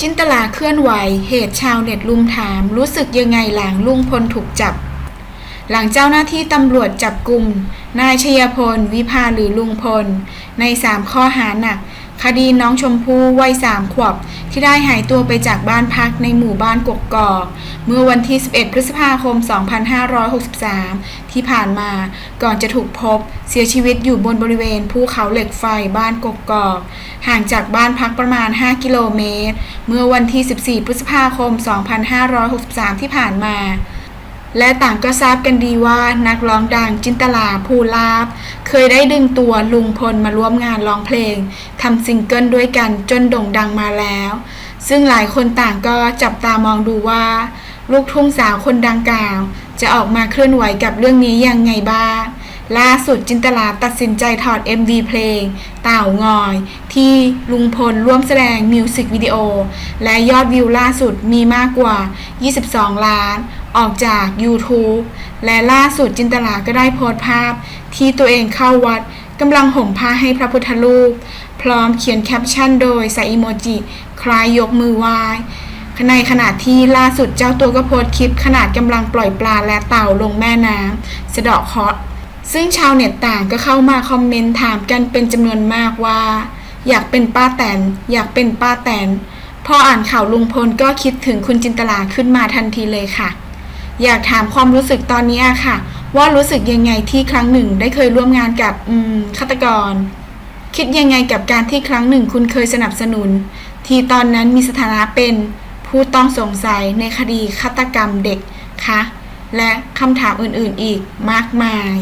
จินตลาเคลื่อนไหว เหตุชาวเน็ตลุมถาม รู้สึกยังไงหลังลุงพลถูกจับ หลังเจ้าหน้าที่ตำรวจจับกลุ่มนายชยพล วิภาหรือลุงพล ในสามข้อหาหนัก คดีน้องชมพู่วัยสามขวบ ที่ได้หายตัวไปจากบ้านพักในหมู่บ้านกกกอกเมื่อวันที่ 11 พฤษภาคม 2563 ที่ผ่านมาก่อนจะถูกพบเสียชีวิตอยู่บนบริเวณภูเขาเหล็กไฟบ้านกกกอก ห่างจากบ้านพักประมาณ 5 กิโลเมตร เมื่อวันที่ 14 พฤษภาคม 2563 ที่ผ่านมา และต่างก็ทราบกันดีว่านักร้องดังจินตลาภูลาภเคยได้ดึงตัวลุงพลมาร่วมงานร้องเพลงทำซิงเกิลด้วยกันจนโด่งดังมาแล้ว ซึ่งหลายคนต่างก็จับตามองดูว่า ลูกทุ่งสาวคนดังกล่าว จะออกมาเคลื่อนไหวกับเรื่องนี้ยังไงบ้าง ล่าสุดจินตลาตัดสินใจถอด MV เพลง เต่างอย ที่ลุงพลร่วมแสดงมิวสิกวิดีโอ และยอดวิวล่าสุดมีมากกว่า 22 ล้าน ออกจาก YouTube และล่าสุดจินตลาก็ได้โพสต์ภาพ ที่ตัวเองเข้าวัดกำลังห่มผ้าให้พระพุทธรูป พร้อมเขียนแคปชั่นโดยใส่อีโมจิคล้ายยกมือไหว้ในขณะที่ล่าสุดเจ้าตัวก็โพสต์คลิปขนาดกำลังปล่อยปลาและเต่าลงแม่น้ำสะเดาะเคาะ ซึ่งชาวเน็ตต่างก็เข้ามาคอมเมนต์ถามกันเป็นจำนวนมากว่า อยากเป็นป้าแตน อยากเป็นป้าแตน พออ่านข่าวลุงพลก็คิดถึงคุณจินตลาขึ้นมาทันทีเลยค่ะ อยากถามความรู้สึกตอนนี้ค่ะ ว่ารู้สึกยังไงที่ครั้งหนึ่งได้เคยร่วมงานกับอืมฆาตกร คิดยังไงกับการที่ครั้งหนึ่งคุณเคยสนับสนุน ที่ตอนนั้นมีสถานะเป็นผู้ต้องสงสัยในคดีฆาตกรรมเด็กคะและคำถามอื่นๆอีกมากมาย